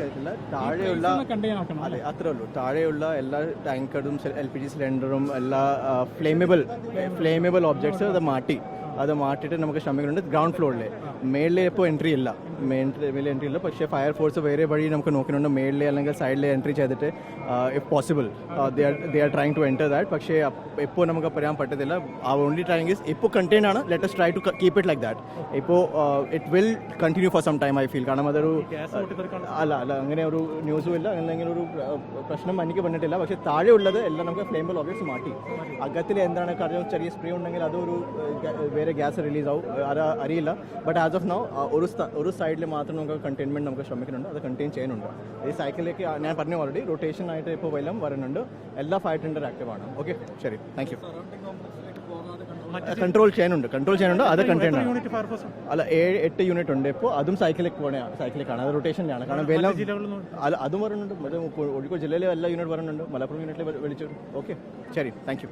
Load താഴെയുള്ള അതെ അത്രേ ഉള്ളൂ. താഴെയുള്ള എല്ലാ ടാങ്കറും എൽ പി ജി സിലിണ്ടറും എല്ലാ ഫ്ലെയിമബിൾ ഫ്ലെയിമബിൾ ഒബ്ജക്ട്സ് അത് മാറ്റി. അത് മാറ്റിയിട്ട് നമുക്ക് ശ്രമിക്കുന്നുണ്ട്. ഗ്രൗണ്ട് ഫ്ലോറിൽ മേളിൽ ഇപ്പോൾ എൻട്രി ഇല്ല. മെയിൻ മെയിൽ എൻട്രി ഇല്ല പക്ഷേ ഫയർ ഫോഴ്സ് വേറെ വഴി നമുക്ക് നോക്കുന്നുണ്ട്. മേളിലെ അല്ലെങ്കിൽ സൈഡിലെ എൻട്രി ചെയ്തിട്ട് if possible they are trying to enter that പക്ഷേ ഇപ്പോൾ നമുക്ക് പറയാൻ പറ്റത്തില്ല. ആ ഓൺലി ട്രൈങ് ഇസ് ഇപ്പോൾ കണ്ടെയ്ൻ ആണ് let's try to keep it like that ഇപ്പോൾ it will continue for some time I feel കാരണം അതൊരു അല്ല അല്ല അങ്ങനെ ഒരു ന്യൂസും ഇല്ല. അല്ലെങ്കിൽ ഒരു പ്രശ്നം എനിക്ക് വന്നിട്ടില്ല. പക്ഷേ താഴെ ഉള്ളത് എല്ലാം നമുക്ക് ഫ്ലെയിമബിൾ ഓബ്ജക്ട്സ് മാറ്റി. അകത്തിൽ എന്താണ് കാര്യം ചെറിയ സ്പ്രേ ഉണ്ടെങ്കിൽ അതൊരു വേറെ ഗ്യാസ് റിലീസ് ആവും. അറിയില്ല. ബട്ട് ആസ് ഓഫ് നൗ ഒരു ഒരു സൈഡിൽ മാത്രം നമുക്ക് കണ്ടെയ്ൻമെന്റ് നമുക്ക് ശ്രമിക്കുന്നുണ്ട്. അത് കണ്ടെയ്ൻ ചെയ്യുന്നുണ്ട്. ഈ സൈക്കിളിലേക്ക് ഞാൻ പറഞ്ഞു ഓൾറെഡി റൊട്ടേഷൻ ആയിട്ട് ഇപ്പോൾ വെല്ലം വരുന്നുണ്ട്. എല്ലാ ഫയർ ടെൻഡർ ആക്റ്റീവ് ആണ്. ഓക്കെ ശരി. താങ്ക് യു കൺട്രോൾ ചെയ്യാനുണ്ട് കൺട്രോൾ ചെയ്യാനുണ്ട് അത് കണ്ടെയ്ൻ അല്ല ഏഴ് എട്ട് യൂണിറ്റ് ഉണ്ട് ഇപ്പോൾ അതും സൈക്കിളിലേക്ക് പോകണ സൈക്കിളിലേക്കാണ് അത് റൊട്ടേഷനിലാണ് കാരണം വെല്ലം അല്ല അതും വരുന്നുണ്ട്. കോഴിക്കോട് ജില്ലയിലെ എല്ലാ യൂണിറ്റ് വരുന്നുണ്ട്. മലപ്പുറം യൂണിറ്റിൽ വിളിച്ചു ഓക്കെ ശരി. താങ്ക്